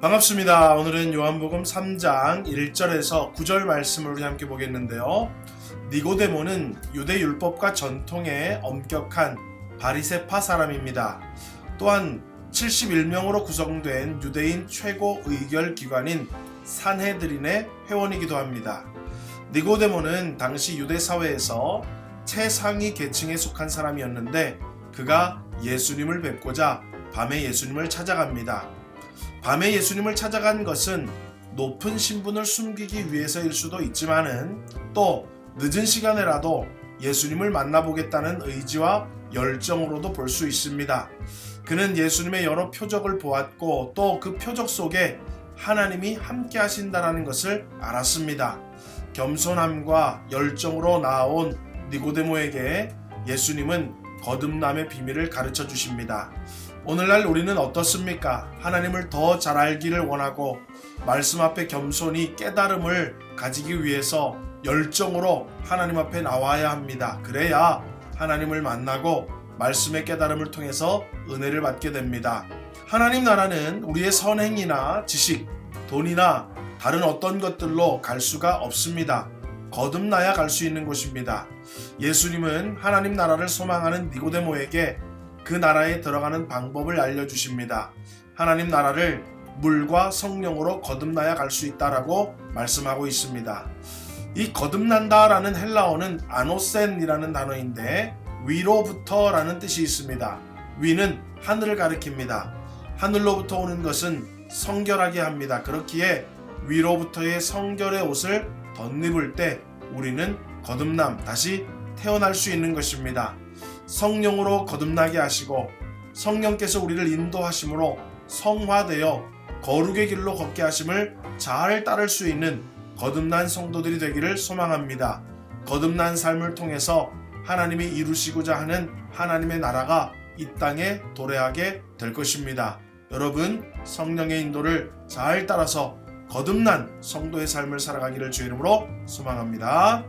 반갑습니다. 오늘은 요한복음 3장 1절에서 9절 말씀을 우리 함께 보겠는데요. 니고데모는 유대 율법과 전통에 엄격한 바리세파 사람입니다. 또한 71명으로 구성된 유대인 최고 의결 기관인 산헤드린의 회원이기도 합니다. 니고데모는 당시 유대 사회에서 최상위 계층에 속한 사람이었는데 그가 예수님을 뵙고자 밤에 예수님을 찾아갑니다. 밤에 예수님을 찾아간 것은 높은 신분을 숨기기 위해서일 수도 있지만은 또 늦은 시간에라도 예수님을 만나보겠다는 의지와 열정으로도 볼 수 있습니다. 그는 예수님의 여러 표적을 보았고 또 그 표적 속에 하나님이 함께 하신다라는 것을 알았습니다. 겸손함과 열정으로 나아온 니고데모에게 예수님은 거듭남의 비밀을 가르쳐 주십니다. 오늘날 우리는 어떻습니까? 하나님을 더 잘 알기를 원하고 말씀 앞에 겸손히 깨달음을 가지기 위해서 열정으로 하나님 앞에 나와야 합니다. 그래야 하나님을 만나고 말씀의 깨달음을 통해서 은혜를 받게 됩니다. 하나님 나라는 우리의 선행이나 지식, 돈이나 다른 어떤 것들로 갈 수가 없습니다. 거듭나야 갈 수 있는 곳입니다. 예수님은 하나님 나라를 소망하는 니고데모에게 그 나라에 들어가는 방법을 알려주십니다. 하나님 나라를 물과 성령으로 거듭나야 갈 수 있다라고 말씀하고 있습니다. 이 거듭난다라는 헬라어는 아노센이라는 단어인데 위로부터라는 뜻이 있습니다. 위는 하늘을 가리킵니다. 하늘로부터 오는 것은 성결하게 합니다. 그렇기에 위로부터의 성결의 옷을 덧입을 때 우리는 거듭남, 다시 태어날 수 있는 것입니다. 성령으로 거듭나게 하시고 성령께서 우리를 인도하심으로 성화되어 거룩의 길로 걷게 하심을 잘 따를 수 있는 거듭난 성도들이 되기를 소망합니다. 거듭난 삶을 통해서 하나님이 이루시고자 하는 하나님의 나라가 이 땅에 도래하게 될 것입니다. 여러분 성령의 인도를 잘 따라서 거듭난 성도의 삶을 살아가기를 주의 이름으로 소망합니다.